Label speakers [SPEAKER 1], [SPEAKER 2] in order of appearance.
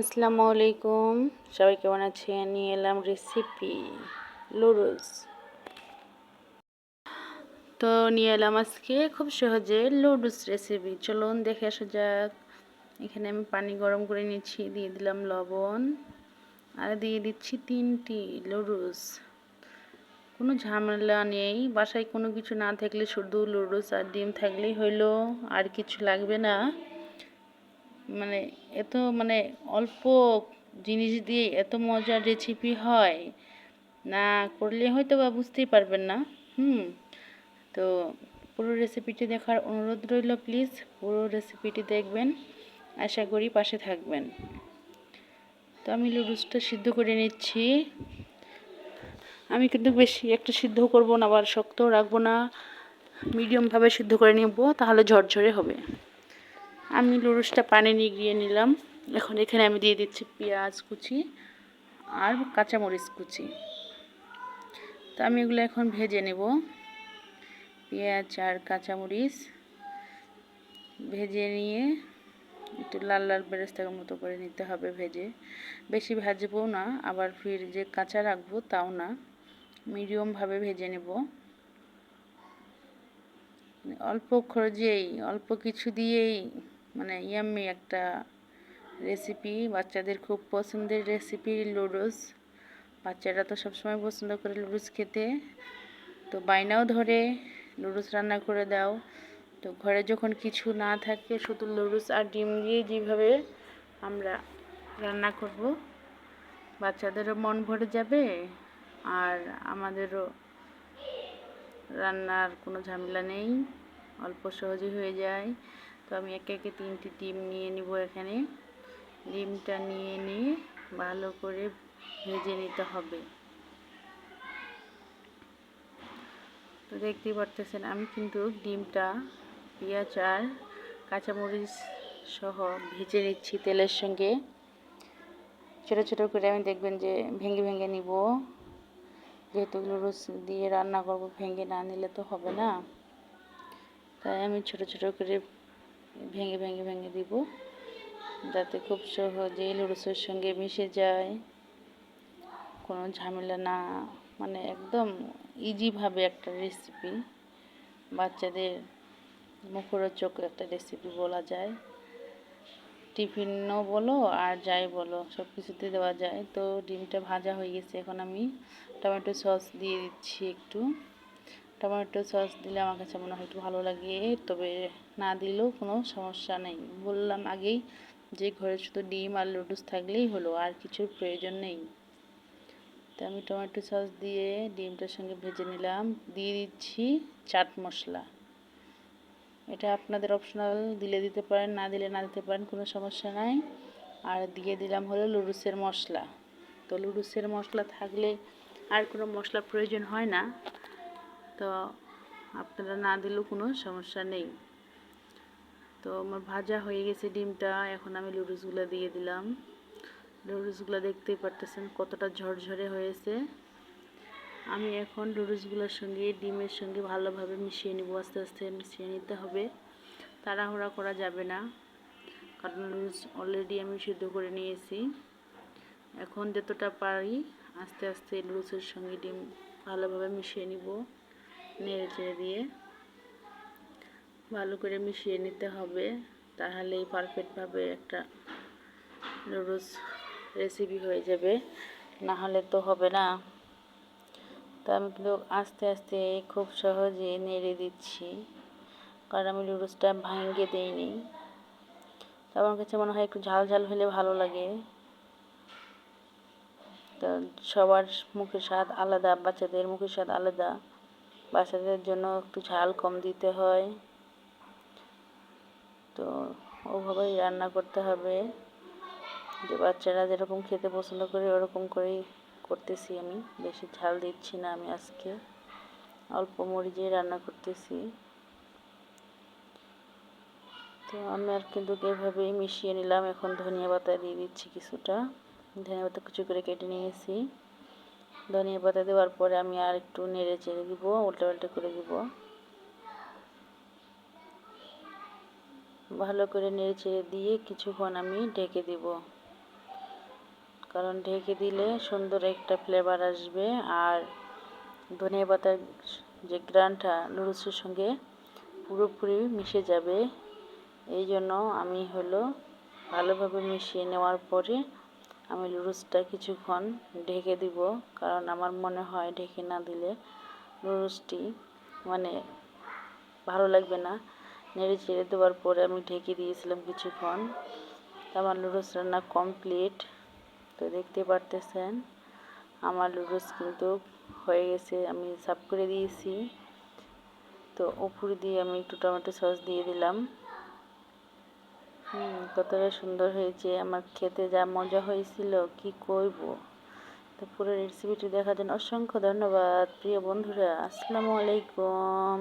[SPEAKER 1] আসসালামু আলাইকুম। সবাই কেমন আছেন? নিয়ে এলাম রেসিপি লুডুস তো নিয়ে এলাম আজকে খুব সহজে লুডুস রেসিপি চলুন দেখে আসা যাক। এখানে আমি পানি গরম করে নিচ্ছি দিয়ে দিলাম লবণ। আর দিয়ে দিচ্ছি তিনটি লুডুস কোনো ঝামেলা নেই, বাসায় কোনো কিছু না থাকলে শুধু লুডুস আর ডিম থাকলেই হইল আর কিছু লাগবে না। মানে এত মানে অল্প জিনিস দিয়ে এত মজার রেসিপি হয়, না করলে হয়তো বা বুঝতেই পারবেন না। হুম, তো পুরো রেসিপিটি দেখার অনুরোধ রইল প্লিজ পুরো রেসিপিটি দেখবেন, আশা করি পাশে থাকবেন। তো আমি লুডুসটা সিদ্ধ করে নিচ্ছি। আমি কিন্তু বেশি একটা সিদ্ধ করব না আবার শক্ত রাখব না। মিডিয়ামভাবে সিদ্ধ করে নিব, তাহলে ঝরঝরে হবে। আমি লুরুসটা পানি নিগড়িয়ে নিলাম। এখন এখানে আমি দিয়ে দিচ্ছি পেঁয়াজ কুচি আর কাঁচামরিচ কুচি। তো আমি এগুলো এখন ভেজে নেব। পেঁয়াজ আর কাঁচামরিচ ভেজে নিয়ে একটু লাল লাল বেরেস্তার মতো করে নিতে হবে ভেজে। বেশি ভাজবো না, আবার ফির যে কাঁচা রাখব তাও না। মিডিয়ামভাবে ভেজে নেব। অল্প খরচেই, অল্প কিছু দিয়েই মানে ইয়াম্মি একটা রেসিপি বাচ্চাদের খুব পছন্দের রেসিপি লুডুস বাচ্চারা তো সবসময় পছন্দ করে লুডুস খেতে। তো বাইনাও ধরে লুডুস রান্না করে দাও। তো ঘরে যখন কিছু না থাকে, শুধু লুডুস আর ডিম দিয়ে যেভাবে আমরা রান্না করব, বাচ্চাদেরও মন ভরে যাবে আর আমাদেরও রান্নার কোনো ঝামেলা নেই, অল্প সহজে হয়ে যায়। তো আমি একে একে তিনটি ডিম নিয়ে নিব এখানে। ডিমটা নিয়ে নিয়ে ভালো করে ভেজে নিতে হবে। তো দেখতেই পারতেছেন, আমি কিন্তু ডিমটা, পেঁয়াজ আর কাঁচামরিচ সহ ভেজে নিচ্ছি তেলের সঙ্গে। ছোটো ছোটো করে আমি দেখবেন যে ভেঙে ভেঙে নিব। যেহেতু লুডুস দিয়ে রান্না করব, ভেঙে না নিলে তো হবে না। তাই আমি ছোট ছোট করে ভেঙে ভেঙে ভেঙে দিব। যাতে খুব সহজেই লুডুসের সঙ্গে মিশে যায়। কোনো ঝামেলা না মানে একদম ইজিভাবে একটা রেসিপি বাচ্চাদের মুখরোচক একটা রেসিপি বলা যায়। টিফিনও বলো আর যাই বলো সব কিছুতে দেওয়া যায়। তো ডিমটা ভাজা হয়ে গেছে, এখন আমি টমেটো সস দিয়ে দিচ্ছি একটু। টমেটো সস দিলে আমার কাছে মনে হয় একটু ভালো লাগে, তবে না দিলেও কোনো সমস্যা নেই। বললাম আগেই যে ঘরে শুধু ডিম আর লুডুস থাকলেই হলো, আর কিছুর প্রয়োজন নেই। তো আমি টমেটো সস দিয়ে ডিমটার সঙ্গে ভেজে নিলাম। দিয়ে দিচ্ছি চাট মশলা। এটা আপনাদের অপশনাল দিলে দিতে পারেন, না দিলে না দিতে পারেন, কোনো সমস্যা নাই। আর দিয়ে দিলাম হলো লুডুসের মশলা। তো লুডুসের মশলা থাকলে আর কোনো মশলা প্রয়োজন হয় না। তো আপনারা না দিলেও কোনো সমস্যা নেই। তো আমার ভাজা হয়ে গেছে ডিমটা, এখন আমি লুডুসগুলো দিয়ে দিলাম। লুডুসগুলো দেখতেই পারতেছেন কতটা ঝরঝরে হয়েছে। আমি এখন লুডুসগুলোর সঙ্গে, ডিমের সঙ্গে ভালোভাবে মিশিয়ে নিব, আস্তে আস্তে মিশিয়ে নিতে হবে। তাড়াহুড়া করা যাবে না, কারণ লুডুস অলরেডি আমি সিদ্ধ করে নিয়েছি। এখন যতটা পারি আস্তে আস্তে লুডুসের সঙ্গে ডিম ভালোভাবে মিশিয়ে নিব। নেড়ে চেড়ে দিয়ে ভালো করে মিশিয়ে নিতে হবে। তাহলেই পারফেক্টভাবে একটা নুডলস রেসিপি হয়ে যাবে। না হলে তো হবে না। তো আমি কিন্তু আস্তে আস্তে খুব সহজে নেড়ে দিচ্ছি। কারণ আমি লুডুসটা ভাঙিয়ে দিইনি। তো আমার কাছে মনে হয় একটু ঝাল ঝাল হলে ভালো লাগে। তো সবার মুখের স্বাদ আলাদা, বাচ্চাদের মুখের স্বাদ আলাদা। বাচ্চাদের জন্য একটু ঝাল কম দিতে হয়। তো ওভাবেই রান্না করতে হবে। যে বাচ্চারা যেরকম খেতে পছন্দ করে ওরকম করেই করতেছি আমি। বেশি ঝাল দিচ্ছি না আমি আজকে। অল্প মরিচে রান্না করতেছি। তো আমি আর কিন্তু এভাবেই মিশিয়ে নিলাম। এখন ধনিয়া পাতা দিয়ে দিচ্ছি কিছুটা। ধনিয়া পাতা কুচি করে কেটে নিয়েছি। ধনিয়া পাতা দেওয়ার পরে আমি আর একটু নেড়ে চেড়ে দিব, উল্টে পাল্টে করে দিব। ভালো করে নেড়ে চেড়ে দিয়ে কিছুক্ষণ আমি ঢেকে দিব। কারণ ঢেকে দিলে সুন্দর একটা ফ্লেভার আসবে আর ধনিয়া পাতার যে গ্রানটা নুডলসের সঙ্গে পুরোপুরি মিশে যাবে। এই জন্য আমি হলো ভালোভাবে মিশিয়ে নেওয়ার পরে আমি নুডলসটা কিছুক্ষণ ঢেকে দিব, কারণ আমার মনে হয় ঢেকে না দিলে নুডলসটি মানে ভালো লাগবে না। নেড়ে চেড়ে দেওয়ার পরে আমি ঢেকে দিয়েছিলাম কিছুক্ষণ। আমার নুডলস রান্না কমপ্লিট তো দেখতে পারতেছেন, আমার নুডলস কিন্তু হয়ে গেছে, আমি সাফ করে দিয়েছি। তো উপরে দিয়ে আমি একটু টমেটো সস দিয়ে দিলাম। হুম, কতটা সুন্দর হয়েছে। আমার খেতে যা মজা হয়েছিল, কি করব? তো পুরো রেসিপিটি দেখার জন্য অসংখ্য ধন্যবাদ। প্রিয় বন্ধুরা, আসসালামু আলাইকুম।